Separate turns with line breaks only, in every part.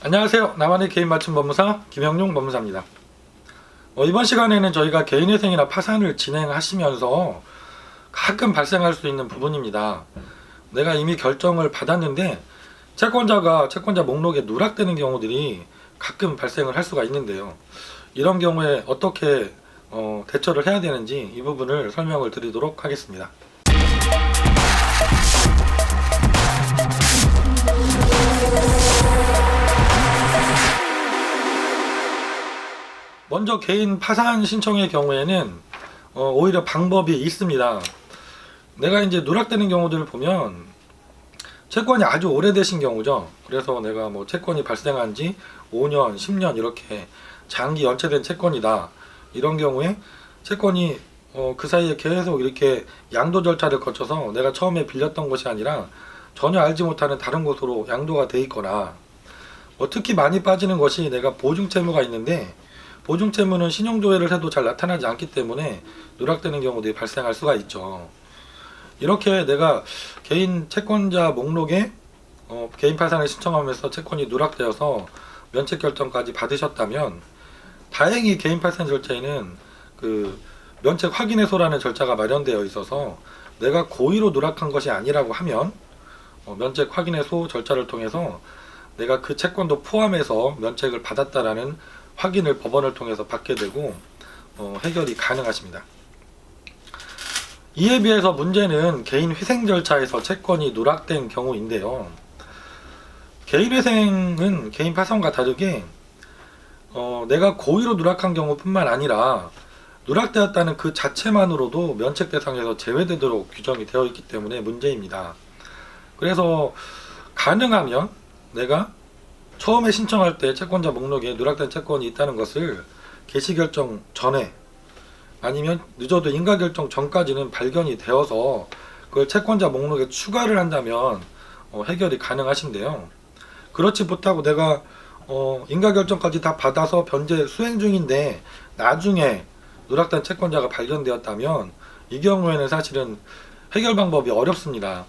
안녕하세요. 나만의 개인 맞춤 법무사 김영용 법무사입니다. 어, 이번 시간에는 저희가 개인회생이나 파산을 진행하시면서 가끔 발생할 수 있는 부분입니다. 내가 이미 결정을 받았는데 채권자가 채권자 목록에 누락되는 경우들이 가끔 발생을 할 수가 있는데요. 이런 경우에 어떻게 어, 대처를 해야 되는지 이 부분을 설명을 드리도록 하겠습니다. 먼저 개인 파산 신청의 경우에는 어, 오히려 방법이 있습니다. 내가 이제 누락되는 경우들을 보면 채권이 아주 오래되신 경우죠. 그래서 내가 뭐 채권이 발생한 지 5년, 10년 이렇게 장기 연체된 채권이다. 이런 경우에 채권이 어, 그 사이에 계속 이렇게 양도 절차를 거쳐서 내가 처음에 빌렸던 것이 아니라 전혀 알지 못하는 다른 곳으로 양도가 돼 있거나 뭐 특히 많이 빠지는 것이 내가 보증 채무가 있는데 보증 채무는 신용 조회를 해도 잘 나타나지 않기 때문에 누락되는 경우들이 발생할 수가 있죠. 이렇게 내가 개인 채권자 목록에 어, 개인 파산을 신청하면서 채권이 누락되어서 면책 결정까지 받으셨다면 다행히 개인 파산 절차에는 그 면책 확인해소라는 절차가 마련되어 있어서 내가 고의로 누락한 것이 아니라고 하면 어, 면책 확인해소 절차를 통해서 내가 그 채권도 포함해서 면책을 받았다라는 확인을 법원을 통해서 받게 되고 어, 해결이 가능하십니다. 이에 비해서 문제는 개인 회생 절차에서 채권이 누락된 경우인데요. 개인 회생은 개인 파산과 다르게 어, 내가 고의로 누락한 경우뿐만 아니라 누락되었다는 그 자체만으로도 면책 대상에서 제외되도록 규정이 되어 있기 때문에 문제입니다. 그래서 가능하면 내가 처음에 신청할 때 채권자 목록에 누락된 채권이 있다는 것을 개시 결정 전에 아니면 늦어도 인가 결정 전까지는 발견이 되어서 그걸 채권자 목록에 추가를 한다면 어, 해결이 가능하신데요. 그렇지 못하고 내가 어, 인가 결정까지 다 받아서 변제 수행 중인데 나중에 누락된 채권자가 발견되었다면 이 경우에는 사실은 해결 방법이 어렵습니다.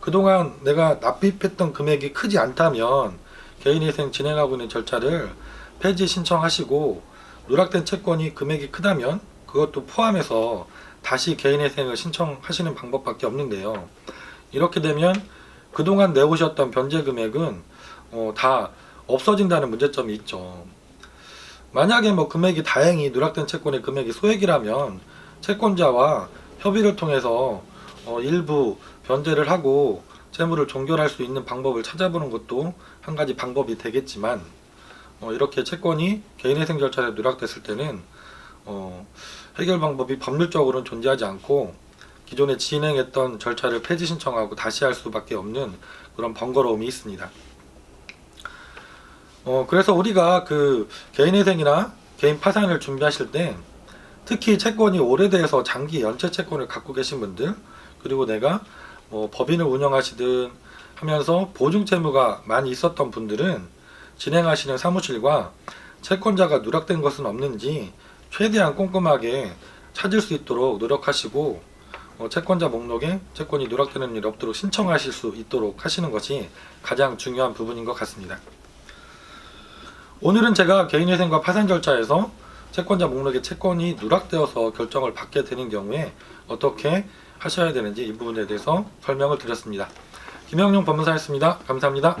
그동안 내가 납입했던 금액이 크지 않다면 개인회생 진행하고 있는 절차를 폐지 신청하시고 누락된 채권이 금액이 크다면 그것도 포함해서 다시 개인회생을 신청하시는 방법밖에 없는데요. 이렇게 되면 그동안 내오셨던 변제 금액은 어, 다 없어진다는 문제점이 있죠. 만약에 뭐 금액이 다행히 누락된 채권의 금액이 소액이라면 채권자와 협의를 통해서 어, 일부 변제를 하고 채무를 종결할 수 있는 방법을 찾아보는 것도 한 가지 방법이 되겠지만 어, 이렇게 채권이 개인회생 절차에 누락됐을 때는 어, 해결 방법이 법률적으로는 존재하지 않고 기존에 진행했던 절차를 폐지 신청하고 다시 할 수밖에 없는 그런 번거로움이 있습니다. 어, 그래서 우리가 그 개인회생이나 개인 파산을 준비하실 때 특히 채권이 오래돼서 장기 연체 채권을 갖고 계신 분들 그리고 내가 뭐 법인을 운영하시든 하면서 보증 채무가 많이 있었던 분들은 진행하시는 사무실과 채권자가 누락된 것은 없는지 최대한 꼼꼼하게 찾을 수 있도록 노력하시고 어, 채권자 목록에 채권이 누락되는 일이 없도록 신청하실 수 있도록 하시는 것이 가장 중요한 부분인 것 같습니다. 오늘은 제가 개인회생과 파산 절차에서 채권자 목록에 채권이 누락되어서 결정을 받게 되는 경우에 어떻게 하셔야 되는지 이 부분에 대해서 설명을 드렸습니다. 김영용 법무사였습니다. 감사합니다.